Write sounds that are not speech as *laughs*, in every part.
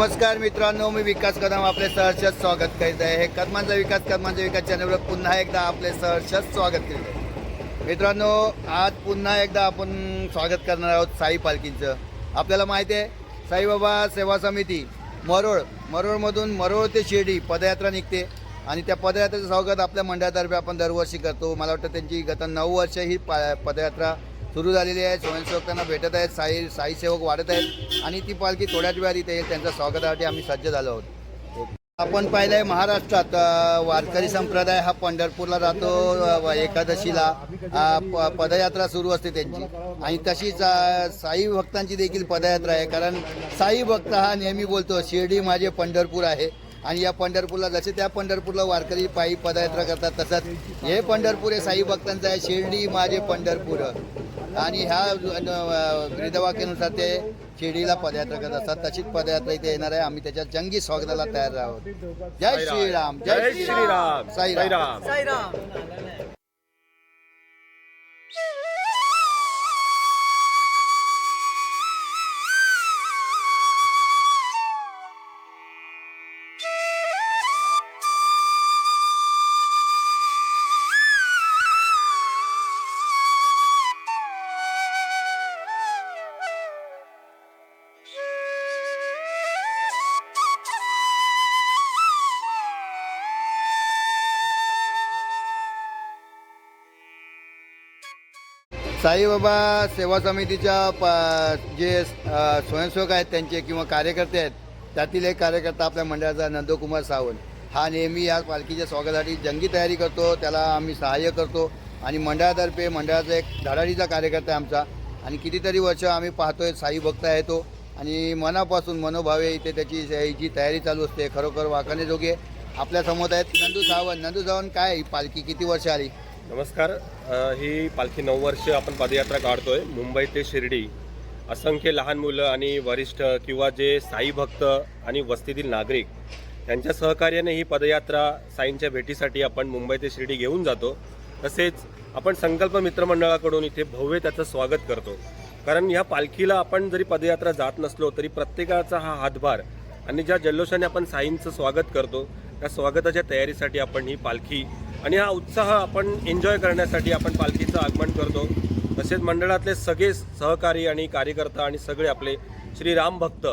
नमस्कार मित्रांनो मी विकास कदम आपले सहर्षद स्वागत करीत आहे. हे कदमांचा विकास कदमांचा विकास चॅनलवर पुन्हा एकदा आपले सहर्षद स्वागत करीत आहे. मित्रांनो आज पुन्हा एकदा आपण स्वागत करणार आहोत साई पालखींचं. आपल्याला माहिती आहे साईबाबा सेवा समिती मरोळ मरोळमधून मरोळ ते शिर्डी पदयात्रा निघते. आणि त्या पदयात्रेचं स्वागत आपल्या मंडळातर्फे आपण दरवर्षी करतो. मला वाटतं त्यांची गत नऊ वर्ष ही पा पदयात्रा सुरू झालेली आहे. स्वयंसेवक त्यांना भेटत आहेत. साई साई सेवक वाढत आहेत. आणि ती पालखी थोड्याच वेळात इथे येईल. त्यांच्या स्वागतासाठी आम्ही सज्ज झालो आहोत. आपण पाहिलं आहे महाराष्ट्रात वारकरी संप्रदाय हा पंढरपूरला जातो. एकादशीला पदयात्रा सुरू असते त्यांची. आणि तशीच साई भक्तांची देखील पदयात्रा आहे. कारण साई भक्त हा नेहमी बोलतो शिर्डी माझे पंढरपूर आहे. आणि या पंढरपूरला जसे त्या पंढरपूरला वारकरी पायी पदयात्रा करतात तसंच हे पंढरपूर हे साई भक्तांचं आहे. शिर्डी माझे पंढरपूर. आणि ह्या ब्रीदवाक्यानुसार ते शिर्डीला पदयात्रा करत असतात. तशीच पदयात्रा इथे येणार आहे. आम्ही त्याच्या जंगी स्वागताला तयार आहोत. जय श्रीराम. जय श्रीराम. साईराम. साईराम. साईबाबा सेवा समितीच्या प जे स्वयंसेवक आहेत त्यांचे किंवा कार्यकर्ते आहेत त्यातील एक कार्यकर्ता आपल्या मंडळाचा नंदकुमार सावंत. हा नेहमी या पालखीच्या स्वागतासाठी जंगी तयारी करतो त्याला आम्ही सहाय्य करतो आणि मंडळातर्फे मंडळाचा एक धडाडीचा कार्यकर्ता आहे आमचा. आणि कितीतरी वर्ष आम्ही पाहतोय साई भक्त आहे तो. आणि मनापासून मनोभावे इथे त्याची जी तयारी चालू असते खरोखर वाकण्याजोगे आपल्यासमोर आहेत नंदू सावंत. नंदू सावंत काय पालखी किती वर्ष आली? नमस्कार. ही पालखी नऊ वर्ष आपण पदयात्रा काढतोय. मुंबई ते शिर्डी. असंख्य लहान मुलं आणि वरिष्ठ किंवा जे साई भक्त आणि वस्तीतील नागरिक त्यांच्या सहकार्याने ही पदयात्रा साईंच्या भेटीसाठी आपण मुंबई ते शिर्डी घेऊन जातो. तसेच आपण संकल्प मित्रमंडळाकडून इथे भव्य त्याचं स्वागत करतो. कारण ह्या पालखीला आपण जरी पदयात्रा जात नसलो तरी प्रत्येकाचा हा हातभार आणि ज्या जल्लोषाने आपण साईंचं स्वागत करतो त्या स्वागताच्या तयारीसाठी आपण ही पालखी आणि हा उत्साह आपण एन्जॉय करण्यासाठी आपण पालखीचं आगमन करतो. तसेच मंडळातले सगळे सहकारी आणि कार्यकर्ता आणि सगळे आपले श्रीराम भक्त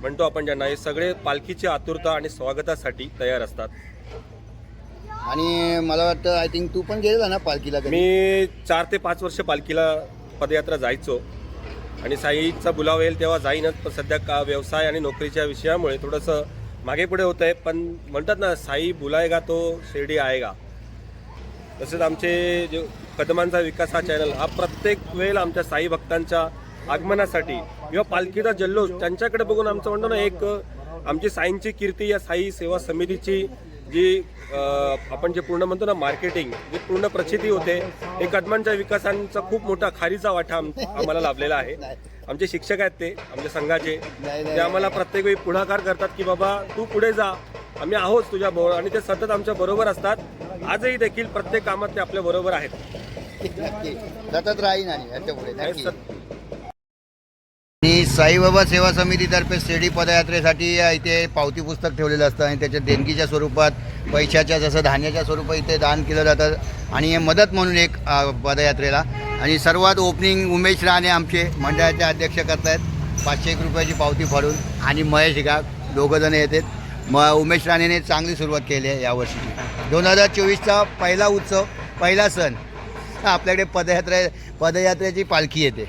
म्हणतो आपण ज्यांना हे सगळे पालखीची आतुरता आणि स्वागतासाठी तयार असतात. आणि मला वाटतं आय थिंक तू पण गेलेला ना पालखीला? मी चार ते पाच वर्ष पालखीला पदयात्रा जायचो. आणि साईचा बुलाव येईल तेव्हा जाईनच पण सध्या का व्यवसाय आणि नोकरीच्या विषयामुळे थोडंसं मागे पुढे होत आहे पण म्हणतात ना साई बुलायगा तो शिर्डी आएगा. तसेच आमचे जे कदमांचा विकास हा चॅनल हा प्रत्येक वेळेला आमच्या साई भक्तांच्या आगमनासाठी किंवा पालखीचा जल्लोष त्यांच्याकडे बघून आमचं म्हणतो ना एक आमची साईंची कीर्ती या साई सेवा समितीची जी आपण जे पूर्ण म्हणतो ना मार्केटिंग जी पूर्ण प्रचिती होते हे कदमांच्या विकासांचा खूप मोठा खारीचा वाटा आम्हाला लाभलेला आहे. आमचे शिक्षक आहेत ते आमच्या संघाचे. ते आम्हाला प्रत्येक वेळी पुढाकार करतात की बाबा तू पुढे जा. आम्ही आहोत तुझ्या बरोबर आणि ते सतत आमच्या बरोबर असतात. आजही देखील प्रत्येक कामात ते आपल्या बरोबर आहेत. सतत राहीन आणि आणि साईबाबा सेवा समितीतर्फे शिर्डी पदयात्रेसाठी इथे पावती पुस्तक ठेवलेलं असतं आणि त्याच्या देणगीच्या स्वरूपात पैशाच्या जसं धान्याच्या स्वरूपात इथे दान केलं जातं. आणि हे मदत म्हणून एक पदयात्रेला. आणि सर्वात ओपनिंग उमेश राणे आमचे मंडळाचे अध्यक्ष करतायत. पाचशे एक रुपयाची पावती फाडून आणि महेश गाग दोघंजण येतात. म उमेश राणेने चांगली सुरुवात केली आहे यावर्षी. दोन हजार चोवीसचा पहिला उत्सव पहिला सण आपल्याकडे पदयात्रे पदयात्रेची पालखी येते.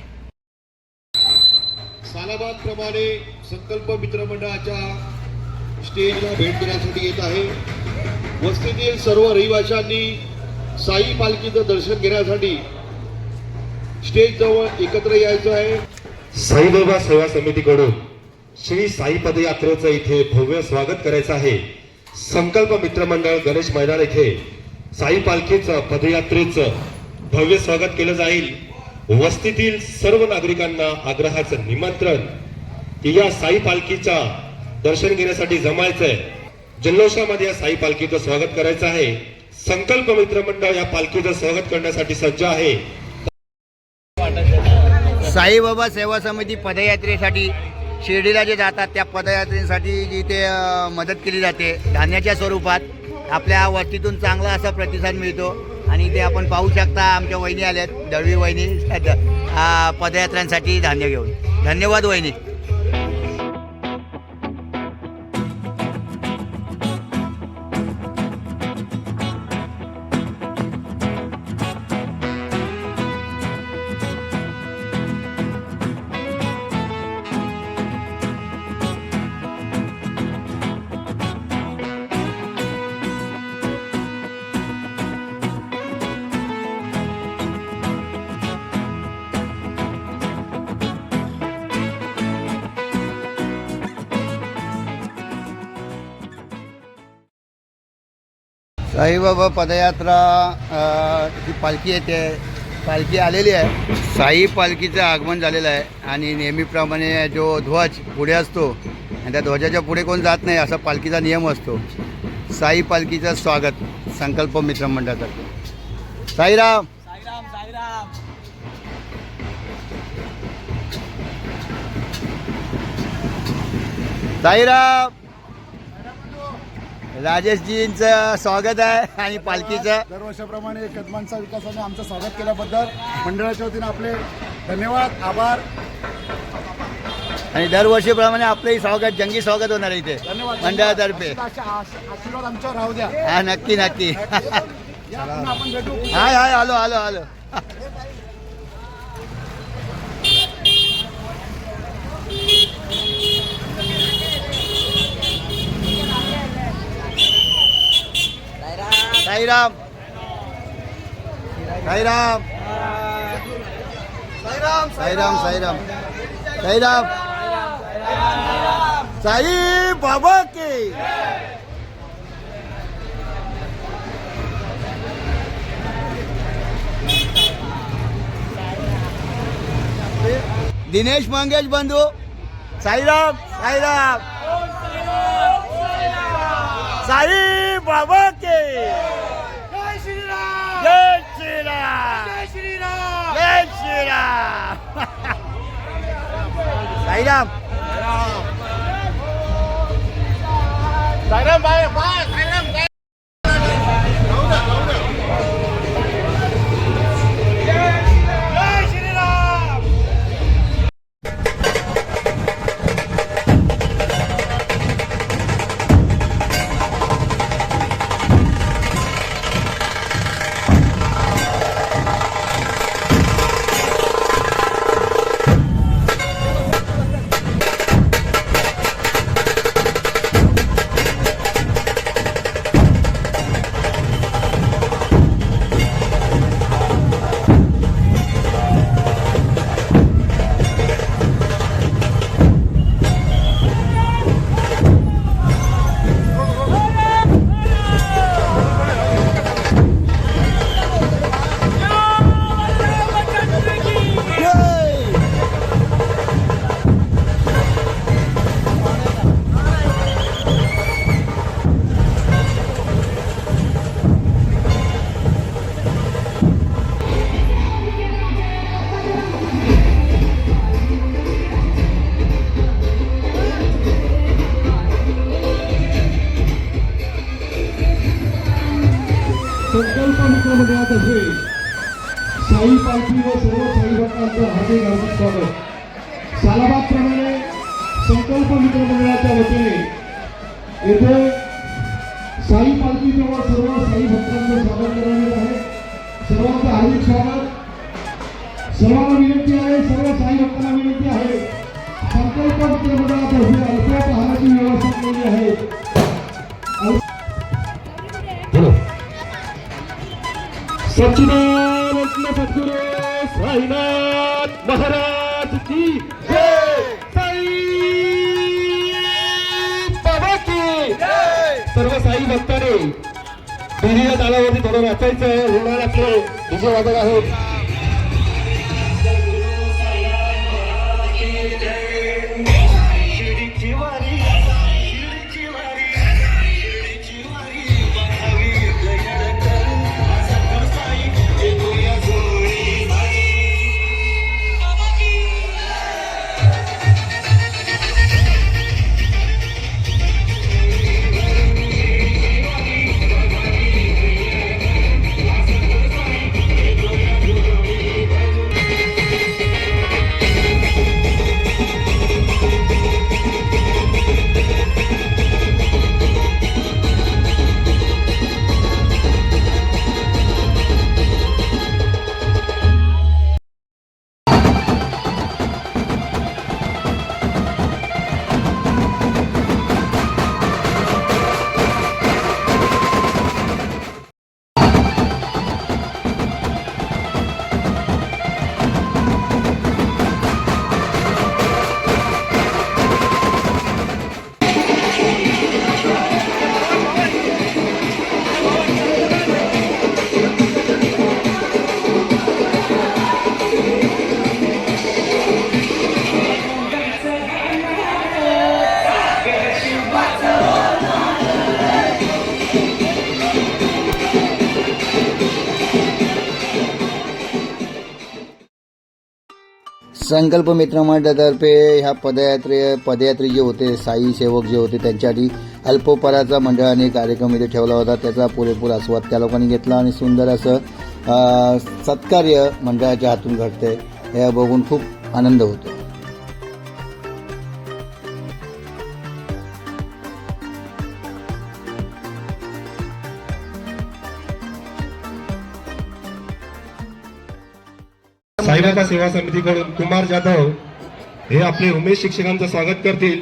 सालाबादप्रमाणे संकल्प मित्रमंडळाच्या स्टेजला भेट देण्यासाठी येत आहे. वस्तीतील सर्व रहिवाशांनी साई पालखीचं दर्शन घेण्यासाठी स्टेज जवळ एकत्र यायचं आहे. साईबाबा सेवा समितीकडून श्री साई पदयात्रेचं इथे भव्य स्वागत करायचं आहे. संकल्प मित्रमंडळ गणेश मैदान येथे साई पालखीचं पदयात्रेचं भव्य स्वागत केलं जाईल. वस्तीतील सर्व नागरिकांना आग्रहाचं निमंत्रण. की या साई पालखीच्या दर्शन घेण्यासाठी जमायचंय. जल्लोषामध्ये या साई पालखीचं स्वागत करायचं आहे. संकल्प मित्रमंडळ या पालखीचं स्वागत करण्यासाठी सज्ज आहे. साईबाबा सेवा समिती पदयात्रेसाठी शिर्डीला जे जातात त्या पदयात्रेसाठी जी मदत केली जाते धान्याच्या स्वरूपात आपल्या वस्तीतून चांगला असा प्रतिसाद मिळतो. आणि ते आपण पाहू शकता आमच्या वहिनी आल्यात दळवी वहिनी पदयात्रांसाठी धान्य घेऊन. धन्यवाद वहिनी. साईबाबा पदयात्रा जी पालखी येते पालखी आलेली आहे. साई पालखीचं आगमन झालेलं आहे आणि नेहमीप्रमाणे जो ध्वज पुढे असतो आणि त्या ध्वजाच्या पुढे कोण जात नाही असा पालखीचा नियम असतो. साई पालखीचं स्वागत संकल्प मित्रमंडळातर्फे साईराम! साईराम! राजेशजींचं स्वागत आहे आणि पालखीचं. दरवर्षाप्रमाणे कदमांचा विकासाने आमचं स्वागत केल्याबद्दल मंडळाच्या वतीनं आपले धन्यवाद आभार. आणि दरवर्षीप्रमाणे आपलंही स्वागत जंगी स्वागत होणार आहे इथे धन्यवाद मंडळातर्फे. आशीर्वाद आमच्यावर राहू द्या. हा नक्की नक्की. या पुन्हा आपण भेटू. हाय हाय आलो आलो आलो. साईराम साईराम साईराम साईराम साईराम साईराम साई बाबा की दिनेश मंगेश बंधू साईराम साईराम साई बाबा के। जय श्रीराम। जय श्रीराम। जय श्रीराम। जय श्रीराम। साईराम साईराम बाय। संकल्प मित्र मंडळातर्फे साई पालखी व सर्व साई भक्तांचं हार्दिक हार्दिक स्वागत. सालाबादप्रमाणे संकल्प मित्र मंडळाच्या वतीने येथे साई पालखीजवळ सर्व साई भक्तांचं स्वागत करण्यात आहे. सर्वांचं हार्दिक स्वागत. सर्वांना विनंती आहे सर्व साई भक्तांना विनंती आहे. संकल्प मित्र मंडळातर्फे अल्पोपहाराची व्यवस्था केली आहे. सच्चिदानंद सद्गुरु साईनाथ महाराज की जय! साई! बाबा की सर्व साई भक्ताने दिलेल्या तालावरती थोडं वाचायचं आहे होणार आपले विजय वादक आहेत. संकल्प मित्र मंडळातर्फे ह्या पदयात्रे पदयात्री जे होते साई सेवक जे होते त्यांच्यासाठी अल्पोपराचा मंडळाने कार्यक्रम इथे ठेवला होता. त्याचा पुरेपूर आस्वाद त्या लोकांनी घेतला आणि सुंदर असं सत्कार्य मंडळाच्या हातून घडते हे बघून खूप आनंद होतो साईबाबा सेवा समितीकडून कुमार जाधव हे आपले उमेश शिक्षकांचं स्वागत करतील.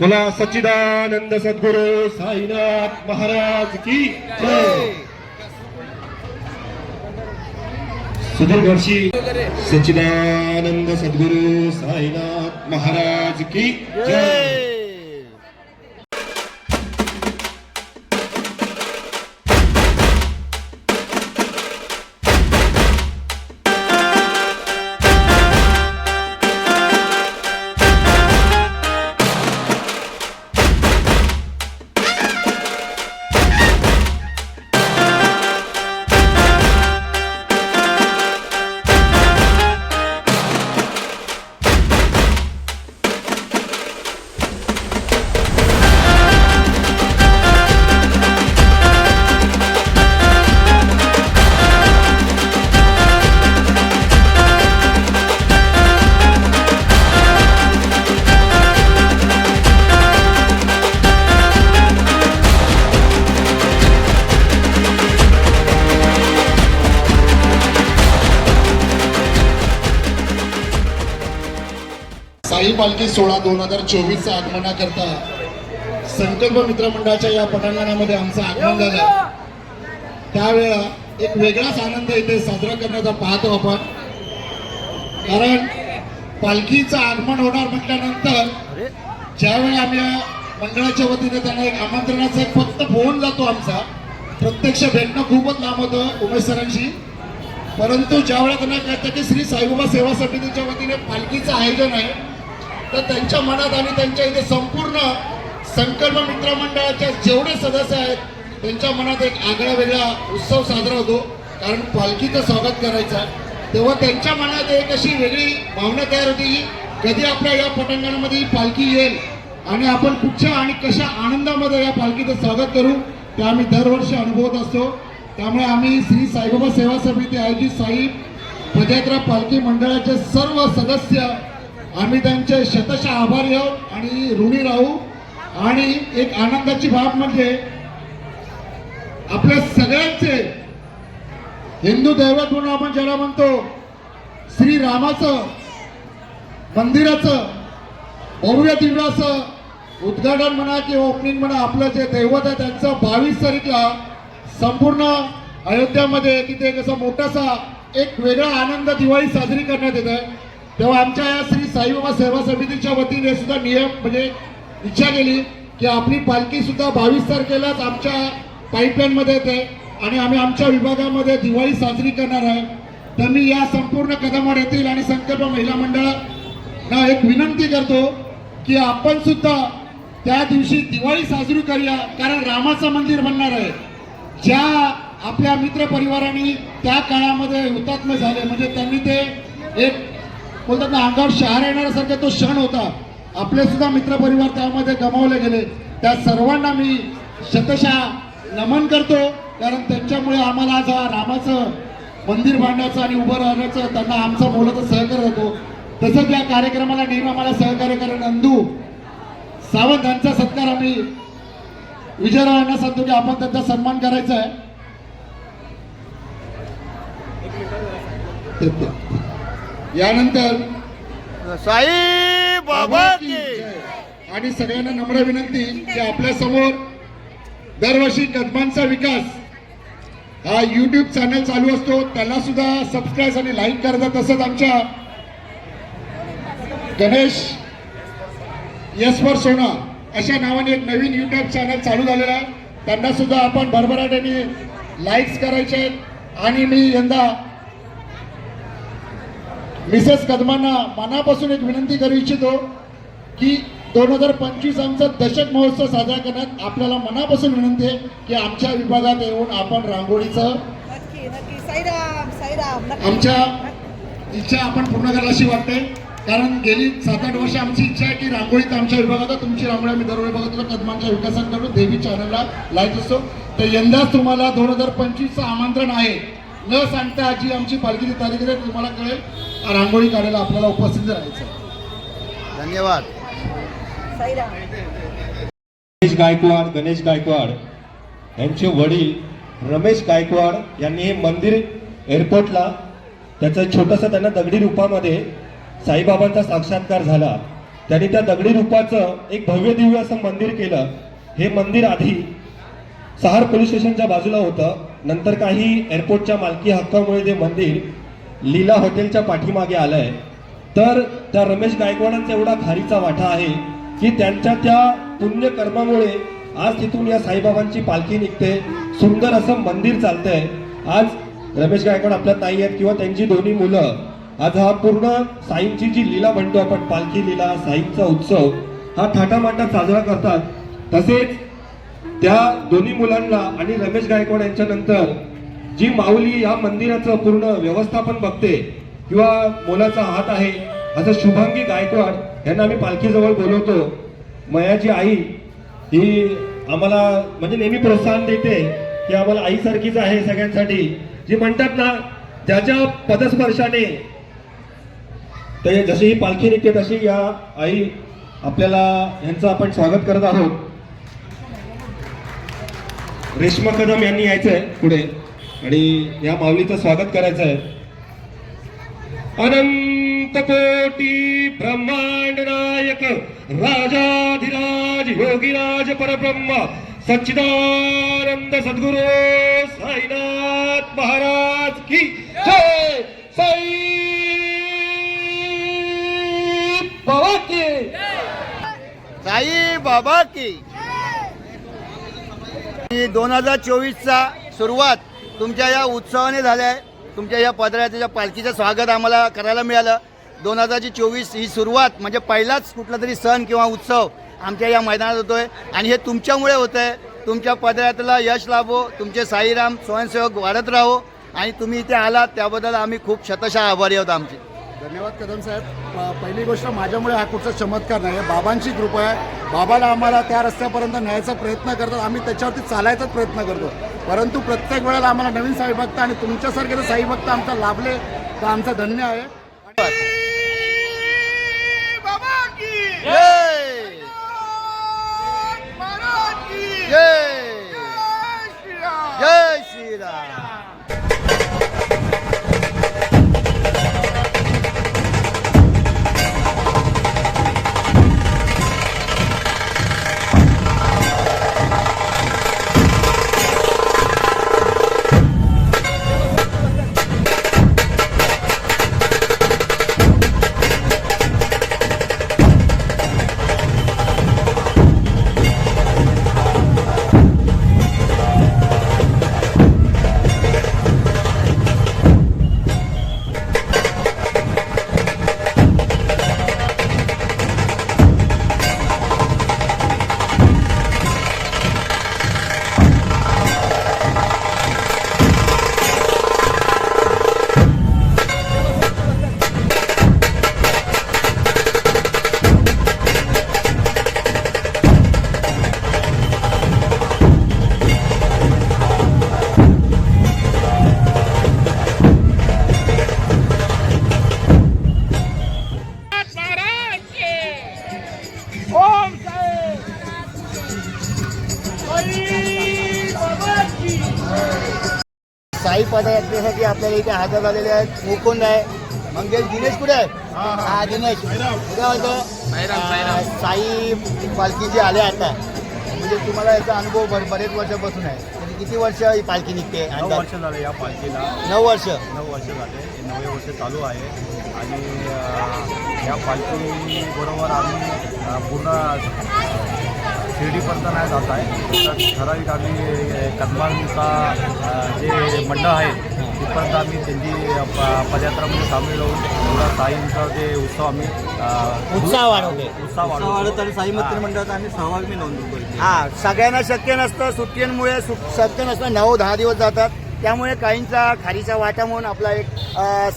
बोला सच्चिदानंद सद्गुरू साईनाथ महाराज की सुधीर वर्षी सच्चिदानंद सद्गुरू साईनाथ महाराज की जय. पालखी सोळा दोन हजार चोवीसचा आगमनाकरता संकल्प मित्र मंडळाच्या या पटांगणामध्ये आमचं आगमन झालं. त्यावेळा एक वेगळाच आनंद इथे साजरा करण्याचा पाहतो आपण. कारण पालखीचं आगमन होणार म्हटल्यानंतर ज्यावेळी आम्ही मंडळाच्या वतीने त्यांना एक आमंत्रणाचा एक फक्त फोन जातो आमचा. प्रत्यक्ष भेटणं खूपच लांब होतं उमेश सरांशी. परंतु ज्यावेळेला त्यांना कळतं की श्री साईबाबा सेवा समितीच्या वतीने पालखीचं आयोजन आहे तर त्यांच्या मनात आणि त्यांच्या इथे संपूर्ण संकल्प मित्रमंडळाच्या जेवढे सदस्य आहेत त्यांच्या मनात एक आगळा वेगळा उत्सव साजरा होतो. कारण पालखीचं स्वागत करायचं आहे. तेव्हा त्यांच्या मनात एक अशी वेगळी भावना तयार होती की कधी आपल्या या पटांगणामध्ये ही पालखी येईल आणि आपण कुठच्या आणि कशा आनंदामध्ये या पालखीचं स्वागत करू ते आम्ही दरवर्षी अनुभवत असतो. त्यामुळे आम्ही श्री साईबाबा सेवा समिती आयोजित साई पदयात्रा पालखी मंडळाचे सर्व सदस्य आम्ही त्यांचे शतशः आभारी आहोत आणि ऋणी राहू. आणि एक आनंदाची बाब म्हणजे आपल्या सगळ्यांचे हिंदू दैवत म्हणून आपण ज्याला म्हणतो श्री रामाचं मंदिराचं भव्य दिव्याचं उद्घाटन म्हणा किंवा ओपनिंग म्हणा आपलं जे दैवत आहे त्यांचं बावीस तारीखला संपूर्ण अयोध्यामध्ये तिथे एक असा मोठासा एक वेगळा आनंद दिवाळी साजरी करण्यात येत आहे तेव्हा आमच्या या श्री साईबाबा सेवा समितीच्या वतीने सुद्धा नियम म्हणजे इच्छा केली की आपली पालखी सुद्धा बावीस तारखेलाच आमच्या पाईपलाईनमध्ये येते आणि आम्ही आमच्या विभागामध्ये दिवाळी साजरी करणार आहे. तर मी या संपूर्ण कदमावर येतील आणि संकल्प महिला मंडळाला एक विनंती करतो की आपण सुद्धा त्या दिवशी दिवाळी साजरी करूया कारण रामाचं मंदिर बनणार आहे. ज्या आपल्या मित्रपरिवारांनी त्या काळामध्ये हुतात्मा झाले म्हणजे त्यांनी ते एक बोलतात ना अंगावर शहर येणाऱ्यासारखा तो क्षण होता. आपले सुद्धा मित्र परिवार त्यामध्ये गमावले गेले. त्या सर्वांना मी शतशः नमन करतो कारण त्यांच्यामुळे आम्हाला आज हा रामाचं मंदिर बांधण्याचं आणि उभं राहण्याचं त्यांना आमचं मोलाचं सहकार्य होतो. तसंच या कार्यक्रमाला नेहमी आम्हाला सहकार्य करा नंदू सावंत यांचा सत्कार आम्ही विजयरावांना सांगतो की आपण त्यांचा सन्मान करायचा आहे. यानंतर साई बाबा की आणि सगळ्यांना नम्र विनंती की आपल्यासमोर दरवर्षी कदमांचा विकास हा युट्यूब चॅनल चालू असतो. त्याला सुद्धा सबस्क्राईब आणि लाईक करता तसंच आमच्या गणेश यशवर सोना अशा नावाने एक नवीन युट्यूब चॅनल चालू झालेला आहे. त्यांना सुद्धा आपण भरभराट्याने लाईक्स करायचे आहेत. आणि मी यंदा मिसेस कदमांना मनापासून एक विनंती करू इच्छितो की दोन हजार पंचवीस आमचा दशक महोत्सव साजरा करण्यात आपल्याला मनापासून विनंती आहे की आमच्या विभागात येऊन आपण रांगोळीचं नक्की नक्की. साईराम साईराम नक्की. आमच्या इच्छा आपण पूर्ण करायला अशी वाटते. कारण गेली सात आठ वर्ष आमची इच्छा आहे की रांगोळीत आमच्या विभागात तुमची रांगोळी आम्ही दरवेळी बघत होतो कदमांच्या विकासाकडून देवी चॅनलला लाईत असतो. तर यंदाच तुम्हाला दोन हजार पंचवीसचं आमंत्रण आहे. न सांगता आजी आमची पालखीची तारीख आहे तुम्हाला कळेल. रांगोळी काढायला आपल्याला उपस्थित राहायचं धन्यवाद. गणेश गायकवाड गणेश गायकवाड. यांचे वडील रमेश गायकवाड यांनी हे मंदिर एअरपोर्टला त्याचं छोटंसं त्यांना दगडी रूपामध्ये साईबाबांचा साक्षात्कार झाला. त्यांनी त्या दगडी रूपाचं एक भव्य दिव्य असं मंदिर केलं. हे मंदिर आधी सहार पोलीस स्टेशनच्या बाजूला होतं. नंतर काही एअरपोर्टच्या मालकी हक्कामुळे ते मंदिर लीला हॉटेलच्या पाठीमागे आलंय तर त्या रमेश गायकवाडांचा एवढा खारीचा वाटा आहे की त्यांच्या त्या पुण्यकर्मामुळे आज तिथून या साईबाबांची पालखी निघते. सुंदर असं मंदिर चालतंय. आज रमेश गायकवाड आपल्यात नाही आहेत किंवा त्यांची दोन्ही मुलं. आज हा पूर्ण साईंची जी लीला म्हणतो आपण पालखी लीला साईंचा उत्सव हा थाटामाटात साजरा करतात. तसेच त्या दोन्ही मुलांना आणि रमेश गायकवाड यांच्या नंतर जी माऊली या मंदिराचं पूर्ण व्यवस्थापन बघते किंवा मोलाचा हात आहे असं शुभांगी गायकवाड यांना आम्ही पालखीजवळ बोलवतो. मयाची आई ही आम्हाला म्हणजे नेहमी प्रोत्साहन देते की आम्हाला आईसारखीच आहे सगळ्यांसाठी. जी म्हणतात ना त्याच्या पदस्पर्शाने तर जशी ही पालखी निघते तशी या आई आपल्याला यांचं आपण स्वागत करत आहोत. रेश्मा कदम यांनी यायचंय पुढे. आणि या माऊलीचं स्वागत करायचं आहे अनंत कोटी ब्रह्मांड नायक राजाधिराज योगीराज परब्रह्म सच्चिदानंद सद्गुरु साईनाथ महाराज की जय. साई बाबा की. साई बाबा की. दोन हजार चोवीसचा सुरुवात तुमच्या या उत्सवाने झाल्या. आहे तुमच्या या पदराच्या पालखीचं स्वागत आम्हाला करायला मिळालं. दोन हजारची चोवीस ही सुरुवात म्हणजे पहिलाच कुठला तरी सण किंवा उत्सव आमच्या या मैदानात होतोय. आणि हे तुमच्यामुळे होत आहे तुमच्या पदयात्रेला यश लाभो तुमचे साईराम स्वयंसेवक वाढत राहो. आणि तुम्ही इथे आलात त्याबद्दल आम्ही खूप शतशः आभारी आहोत आमचे. धन्यवाद कदम साहेब. पहिली गोष्ट माझ्यामुळे हा कुठचा चमत्कार नाही आहे. बाबांची कृपा आहे. बाबाला आम्हाला त्या रस्त्यापर्यंत न्यायचा प्रयत्न करतात. आम्ही त्याच्यावरती चालायचाच प्रयत्न करतो. परंतु प्रत्येक वेळेला आम्हाला नवीन साई भक्त आणि तुमच्यासारखे जर साई भक्त आमचा लाभले तर आमचं धन्य आहे. जय श्रीराम. साई पदयात्रेसाठी आपल्याला इथे हजर झालेले आहेत. मुकुंद आहे. मंगेश दिनेश कुठे आहे हा दिनेश. कुठे होतो? साई पालखी जी आल्या आता. म्हणजे तुम्हाला याचा अनुभव बर बरेच वर्षापासून आहे. म्हणजे किती वर्ष ही पालखी निघते? नऊ अंदाज? वर्ष झाले या पालखीला. नऊ वर्ष. नऊ वर्ष झाले. हे नवे वर्ष चालू आहे. आणि अ, या पालखीबरोबर आम्ही अ, पूर्ण शिर्डीपर्यंत नाही जात आहे. तर ठराविक आम्ही कदमांचा जे मंडळ आहे तिथपर्यंत आम्ही त्यांची प- पदयात्रामध्ये सामील होऊन पूर्ण साईंचा जे उत्सव आम्ही उत्साह वाढवते उत्साह वाढवतो आणि साई मित्र मंडळात आम्ही सहभाग मी नोंदवतो. हा सगळ्यांना शक्य नसतं सुट्टींमुळे सु- शक्य नसतं नऊ दहा दिवस जातात. त्यामुळे काहींचा खारीचा वाटा म्हणून आपला एक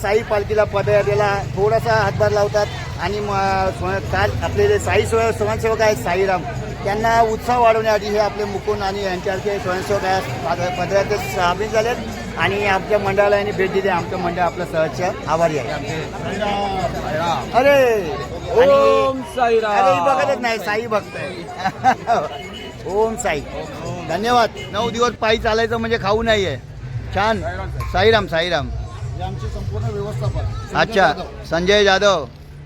साई पालखीला पदयात्रेला थोडासा हातभार लावतात. आणि म- स्व- काल आपले जे साई स्व स्वयंसेवक आहेत साईराम त्यांना उत्साह वाढवण्यासाठी हे आपले मुकुंद आणि यांच्यासारखे स्वयंसेवक आहेत. पद- पदयात्रेत सामील झालेत. आणि आमच्या मंडळाला यांनी भेट दिली. आमचं मंडळ आपलं सहजचं आभारी आहे. अरे! ओम साई अरे बघतच नाही. साई भक्त आहे. *laughs* ओम साई. धन्यवाद. नऊ दिवस पायी चालायचं म्हणजे खाऊ नाहीये. छान. साईराम साईराम. आमचे संपूर्ण व्यवस्थापन अच्छा. संजय जाधव.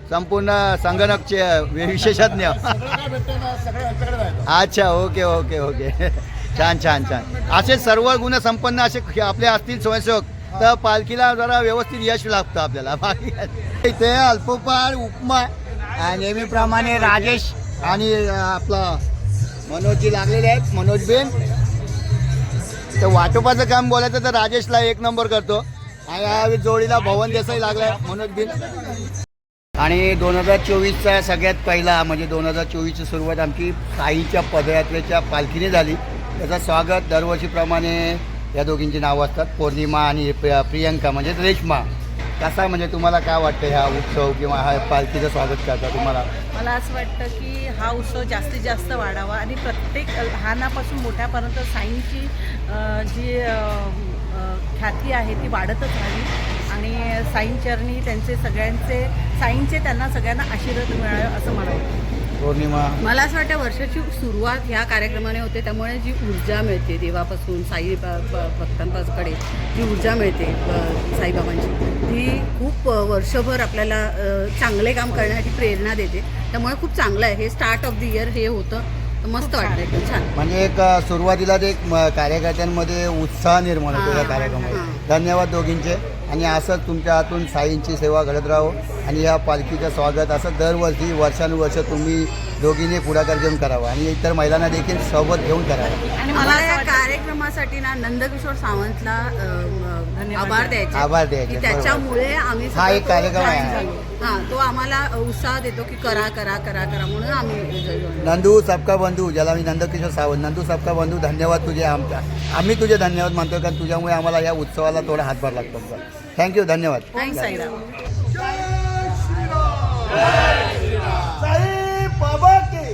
संपूर्ण संगणकचे विशेषज्ञ. अच्छा ओके ओके ओके छान छान छान. असे सर्व गुण संपन्न असे आपले असतील स्वयंसेवक तर पालखीला जरा व्यवस्थित यश लागतं आपल्याला. बाकी इथे अल्पोपार उपमा नेहमीप्रमाणे राजेश आणि आपला मनोजजी लागलेले आहेत मनोज बेन. तर वाटोपाचं काम बोलायचं तर राजेशला एक नंबर करतो. आणि जोडीला भवन देसाई लागलाय मनोजबेन आणि दोन हजार चोवीसचा सगळ्यात पहिला म्हणजे दोन हजार चोवीसची सुरुवात आमची साईच्या पदयात्रेच्या पालखीने झाली. त्याचं स्वागत दरवर्षीप्रमाणे या दोघींची नावं असतात. पौर्णिमा आणि प्रियंका म्हणजे रेश्मा. कसा म्हणजे तुम्हाला काय वाटतं ह्या उत्सव किंवा हा पालखीचं स्वागत करता तुम्हाला? मला असं वाटतं की हा उत्सव जास्तीत जास्त वाढावा आणि प्रत्येक लहानापासून मोठ्यापर्यंत साईंची जी ख्याती आहे ती वाढतच राहावी. साईंचरणी त्यांचे सगळ्यांचे साईंचे त्यांना सगळ्यांना आशीर्वाद मिळावे असं मला वाटतं. पौर्णिमा. मला असं वाटतं वर्षाची सुरुवात ह्या कार्यक्रमाने होते त्यामुळे जी ऊर्जा मिळते देवापासून साई भक्तांकडे जी ऊर्जा मिळते साईबाबांची ती खूप वर्षभर आपल्याला चांगले काम करण्यासाठी प्रेरणा देते. त्यामुळे खूप चांगलं आहे. हे स्टार्ट ऑफ द इयर हे होतं. मस्त वाटलं. एकदम छान. म्हणजे एक सुरुवातीला ते एक कार्यकर्त्यांमध्ये उत्साह निर्माण होतो या कार्यक्रमामध्ये हां. धन्यवाद दोघींचे. आणि असंच तुमच्या हातून साईंची सेवा घडत राहो आणि या पालखीचं स्वागत असं दरवर्षी वर्षानुवर्ष तुम्ही दोघींनी पुढाकार घेऊन करावा आणि इतर महिलांना देखील सोबत घेऊन करावा. कार्यक्रमासाठी ना नंदकिशोर सावंतला आभार द्यायचे. आभार द्यायचे, की. त्याच्यामुळे आम्ही हा एक कार्यक्रम आहे. हा तो आम्हाला उत्साह देतो की करा करा करा करा म्हणून आम्ही. नंदू सबका बंधू ज्याला मी नंदकिशोर सावंत नंदू सबका बंधू धन्यवाद तुझे आमच्या आम्ही तुझे धन्यवाद मानतो कारण तुझ्यामुळे आम्हाला या उत्सवाला थोडा हातभार लागतो. थँक्यू धन्यवाद. ओम साईराम. साई बाबा की.